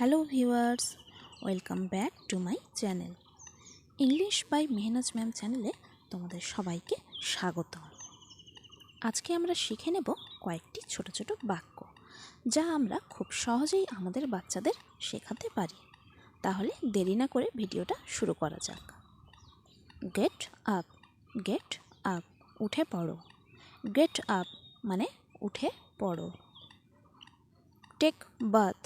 Hello viewers, welcome back to my channel. English by Mehnaz ma'am চ্যানেলে তোমাদের সবাইকে স্বাগত আজকে আমরা শিখে নেব কয়েকটি ছোট ছোট বাক্য, যা আমরা খুব সহজেই আমাদের বাচ্চাদের শেখাতে পারি। তাহলে দেরি না করে ভিডিওটা শুরু করা যাক। গেট আপ গেট আপ উঠে পড়ো। গেট আপ মানে উঠে পড়ো। টেক বাথ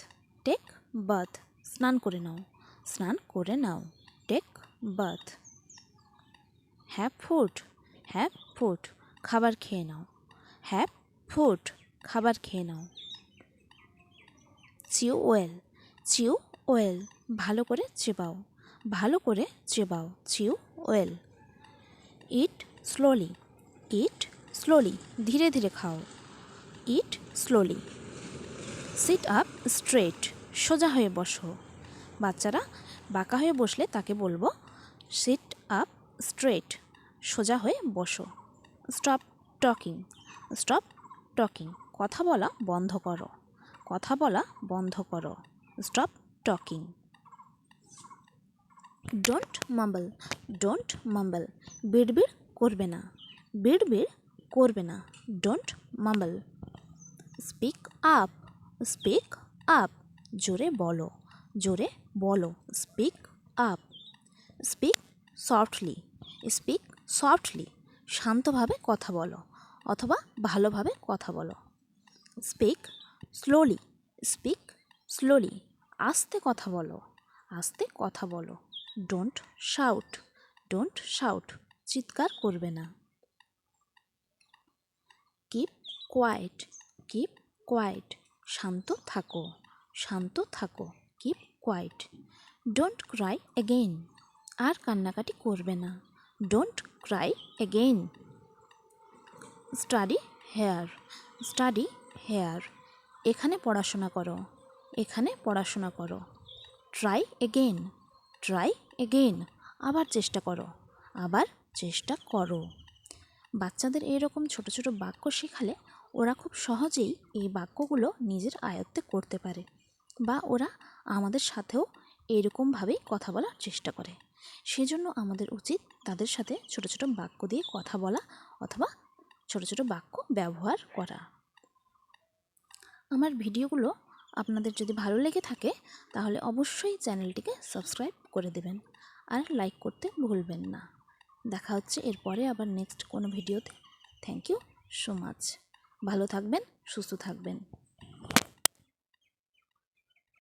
টেক বাথ স্নান করে নাও। স্নান করে নাও। Take bath have food have food, খাবার খেয়ে নাও। হ্যাভ ফুড, খাবার খেয়ে নাও। চিউ ওয়েল চিউ ওয়েল, ভালো করে চেবাও। ভালো করে চেবাও, chew well. Eat slowly eat slowly, ধীরে ধীরে খাও। Eat slowly. Sit up straight. সোজা হয়ে বসো। বাচ্চারা বাঁকা হয়ে বসলে তাকে বলব সিট আপ স্ট্রেট সোজা হয়ে বসো। স্টপ টকিং স্টপ টকিং কথা বলা বন্ধ করো। কথা বলা বন্ধ করো। Stop talking don't mumble don't mumble বিড়বিড় করবে না। বিড়বিড় করবে না। Don't mumble speak up speak up জোরে বলো জোরে বলো। Speak up speak softly speak softly শান্তভাবে কথা বলো অথবা ভালোভাবে কথা বলো। স্পিক স্লোলি স্পিক স্লোলি আস্তে কথা বলো, আস্তে কথা বলো। ডোন্ট শাউট ডোন্ট শাউট চিৎকার করবে না। কিপ কোয়াইট কিপ কোয়াইট শান্ত থাকো। শান্ত থাকো keep quiet don't cry again আর কান্নাকাটি করবে না don't cry again study here study here এখানে পড়াশোনা করো, এখানে পড়াশোনা করো ট্রাই এগেইন ট্রাই এগেইন আবার চেষ্টা করো, আবার চেষ্টা করো। বাচ্চাদের এরকম ছোট ছোট বাক্য শেখালে ওরা খুব সহজেই এই বাক্যগুলো নিজের আয়ত্তে করতে পারে। বা ওরা আমাদের সাথেও এরকমভাবেই কথা বলার চেষ্টা করে। সেজন্য আমাদের উচিত তাদের সাথে ছোট ছোট বাক্য দিয়ে কথা বলা অথবা ছোট ছোট বাক্য ব্যবহার করা। আমার ভিডিওগুলো আপনাদের যদি ভালো লেগে থাকে, তাহলে অবশ্যই চ্যানেলটিকে সাবস্ক্রাইব করে দেবেন আর লাইক করতে ভুলবেন না। দেখা হচ্ছে এরপরে আবার নেক্সট কোনো ভিডিওতে। Thank you so much. ভালো থাকবেন, সুস্থ থাকবেন।